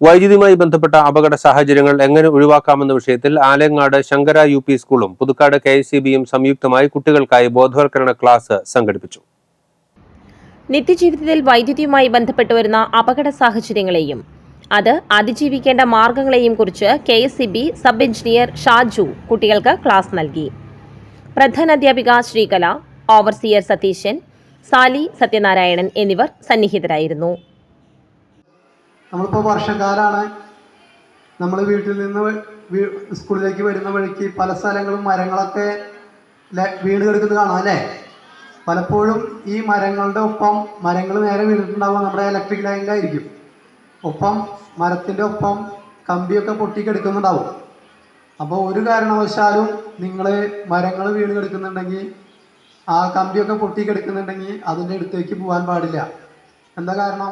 വൈദ്യുതിയുമായി ബന്ധപ്പെട്ട അപകട സാഹചര്യങ്ങൾ എങ്ങനെ ഒഴിവാക്കാമെന്ന വിഷയത്തിൽ ആലങ്ങാട് ശങ്കര യു പി സ്കൂളും പുതുക്കാട് കെ സംയുക്തമായി കുട്ടികൾക്കായി ബോധവൽക്കരണ ക്ലാസ് സംഘടിപ്പിച്ചു. നിത്യജീവിതത്തിൽ വൈദ്യുതിയുമായി ബന്ധപ്പെട്ട് വരുന്ന അപകട സാഹചര്യങ്ങളെയും അത് അതിജീവിക്കേണ്ട മാർഗങ്ങളെയും കുറിച്ച് കെ സബ് എഞ്ചിനീയർ ഷാജു കുട്ടികൾക്ക് ക്ലാസ് നൽകി. പ്രധാനാധ്യാപിക ശ്രീകല ഓവർസിയർ സതീശൻ സാലി സത്യനാരായണൻ എന്നിവർ സന്നിഹിതരായിരുന്നു. നമ്മളിപ്പോൾ വർഷക്കാലാണ് നമ്മൾ വീട്ടിൽ നിന്ന് സ്കൂളിലേക്ക് വരുന്ന വഴിക്ക് പല സ്ഥലങ്ങളും മരങ്ങളൊക്കെ വീണ് കിടക്കുന്നത് കാണാം അല്ലേ? പലപ്പോഴും ഈ മരങ്ങളുടെ ഒപ്പം മരങ്ങൾ നേരെ വീണിട്ടുണ്ടാവുക നമ്മുടെ ഇലക്ട്രിക് ലൈനിലായിരിക്കും ഒപ്പം മരത്തിന്റെ ഒപ്പം കമ്പിയൊക്കെ പൊട്ടിക്കെടുക്കുന്നുണ്ടാവും. അപ്പോൾ ഒരു കാരണവശാലും നിങ്ങൾ മരങ്ങൾ വീണ് കിടക്കുന്നുണ്ടെങ്കിൽ ആ കമ്പിയൊക്കെ പൊട്ടിക്കെടുക്കുന്നുണ്ടെങ്കിൽ അതിന്റെ അടുത്തേക്ക് പോകാൻ പാടില്ല. എന്താ കാരണം?